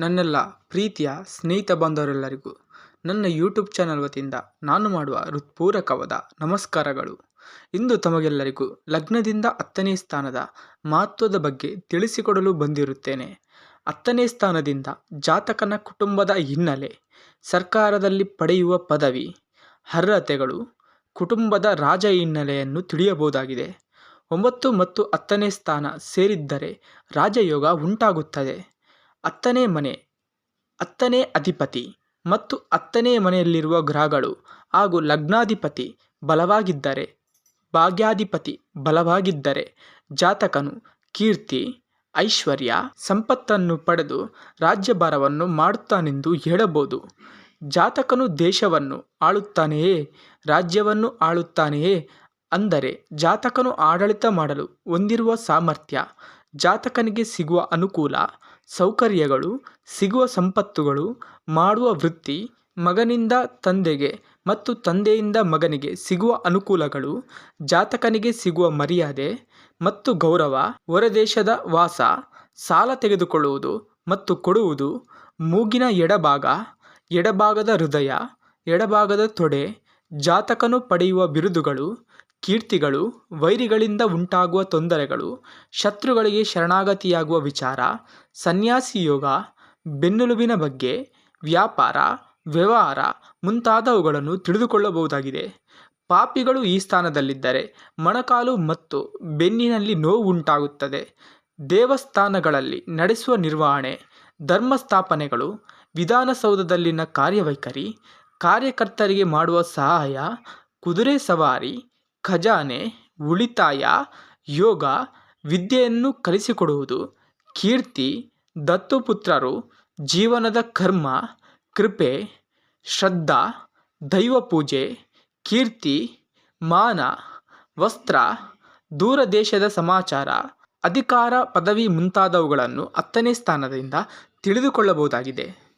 ನನ್ನೆಲ್ಲ ಪ್ರೀತಿಯ ಸ್ನೇಹಿತ ಬಾಂಧವರೆಲ್ಲರಿಗೂ ನನ್ನ ಯೂಟ್ಯೂಬ್ ಚಾನಲ್ ವತಿಯಿಂದ ನಾನು ಮಾಡುವ ಹೃತ್ಪೂರ್ವಕವಾದ ನಮಸ್ಕಾರಗಳು. ಇಂದು ತಮಗೆಲ್ಲರಿಗೂ ಲಗ್ನದಿಂದ ಹತ್ತನೇ ಸ್ಥಾನದ ಮಹತ್ವದ ಬಗ್ಗೆ ತಿಳಿಸಿಕೊಡಲು ಬಂದಿರುತ್ತೇನೆ. ಹತ್ತನೇ ಸ್ಥಾನದಿಂದ ಜಾತಕನ ಕುಟುಂಬದ ಹಿನ್ನೆಲೆ ಸರ್ಕಾರದಲ್ಲಿ ಪಡೆಯುವ ಪದವಿ, ಅರ್ಹತೆಗಳು, ಕುಟುಂಬದ ರಾಜ ಹಿನ್ನೆಲೆಯನ್ನು ತಿಳಿಯಬಹುದಾಗಿದೆ. ಒಂಬತ್ತು ಮತ್ತು ಹತ್ತನೇ ಸ್ಥಾನ ಸೇರಿದ್ದರೆ ರಾಜಯೋಗ ಉಂಟಾಗುತ್ತದೆ. ಹತ್ತನೇ ಮನೆ, ಹತ್ತನೇ ಅಧಿಪತಿ ಮತ್ತು ಹತ್ತನೇ ಮನೆಯಲ್ಲಿರುವ ಗ್ರಹಗಳು ಹಾಗೂ ಲಗ್ನಾಧಿಪತಿ ಬಲವಾಗಿದ್ದರೆ, ಭಾಗ್ಯಾಧಿಪತಿ ಬಲವಾಗಿದ್ದರೆ ಜಾತಕನು ಕೀರ್ತಿ, ಐಶ್ವರ್ಯ ಸಂಪತ್ತನ್ನು ಪಡೆದು ರಾಜ್ಯಭಾರವನ್ನು ಮಾಡುತ್ತಾನೆಂದು ಹೇಳಬಹುದು. ಜಾತಕನು ದೇಶವನ್ನು ಆಳುತ್ತಾನೆಯೇ, ರಾಜ್ಯವನ್ನು ಆಳುತ್ತಾನೆಯೇ? ಅಂದರೆ ಜಾತಕನು ಆಡಳಿತ ಮಾಡಲು ಹೊಂದಿರುವ ಸಾಮರ್ಥ್ಯ ಜಾತಕನಿಗೆ ಸಿಗುವ ಅನುಕೂಲ, ಸೌಕರ್ಯಗಳು, ಸಿಗುವ ಸಂಪತ್ತುಗಳು, ಮಾಡುವ ವೃತ್ತಿ, ಮಗನಿಂದ ತಂದೆಗೆ ಮತ್ತು ತಂದೆಯಿಂದ ಮಗನಿಗೆ ಸಿಗುವ ಅನುಕೂಲಗಳು, ಜಾತಕನಿಗೆ ಸಿಗುವ ಮರ್ಯಾದೆ ಮತ್ತು ಗೌರವ, ಹೊರದೇಶದ ವಾಸ, ಸಾಲ ತೆಗೆದುಕೊಳ್ಳುವುದು ಮತ್ತು ಕೊಡುವುದು, ಮೂಗಿನ ಎಡಭಾಗ, ಎಡಭಾಗದ ಹೃದಯ, ಎಡಭಾಗದ ತೊಡೆ, ಜಾತಕನು ಪಡೆಯುವ ಬಿರುದುಗಳು ಕೀರ್ತಿಗಳು, ವೈರಿಗಳಿಂದ ಉಂಟಾಗುವ ತೊಂದರೆಗಳು, ಶತ್ರುಗಳಿಗೆ ಶರಣಾಗತಿಯಾಗುವ ವಿಚಾರ, ಸನ್ಯಾಸಿ ಯೋಗ, ಬೆನ್ನೆಲುಬಿನ ಬಗ್ಗೆ, ವ್ಯಾಪಾರ, ವ್ಯವಹಾರ ಮುಂತಾದವುಗಳನ್ನು ತಿಳಿದುಕೊಳ್ಳಬಹುದಾಗಿದೆ. ಪಾಪಿಗಳು ಈ ಸ್ಥಾನದಲ್ಲಿದ್ದರೆ ಮೊಣಕಾಲು ಮತ್ತು ಬೆನ್ನಿನಲ್ಲಿ ನೋವು ಉಂಟಾಗುತ್ತದೆ. ದೇವಸ್ಥಾನಗಳಲ್ಲಿ ನಡೆಸುವ ನಿರ್ವಹಣೆ, ಧರ್ಮಸ್ಥಾಪನೆಗಳು, ವಿಧಾನಸೌಧದಲ್ಲಿನ ಕಾರ್ಯವೈಖರಿ, ಕಾರ್ಯಕರ್ತರಿಗೆ ಮಾಡುವ ಸಹಾಯ, ಕುದುರೆ ಸವಾರಿ ಖಜಾನೆ, ಉಳಿತಾಯ, ಯೋಗ, ವಿದ್ಯೆಯನ್ನು ಕಲಿಸಿಕೊಡುವುದು, ಕೀರ್ತಿ, ದತ್ತುಪುತ್ರರು, ಜೀವನದ ಕರ್ಮ, ಕೃಪೆ, ಶ್ರದ್ಧಾ ದೈವಪೂಜೆ ಕೀರ್ತಿ, ಮಾನ, ವಸ್ತ್ರ, ದೂರ ದೇಶದ ಸಮಾಚಾರ, ಅಧಿಕಾರ, ಪದವಿ ಮುಂತಾದವುಗಳನ್ನು ಹತ್ತನೇ ಸ್ಥಾನದಿಂದ ತಿಳಿದುಕೊಳ್ಳಬಹುದಾಗಿದೆ.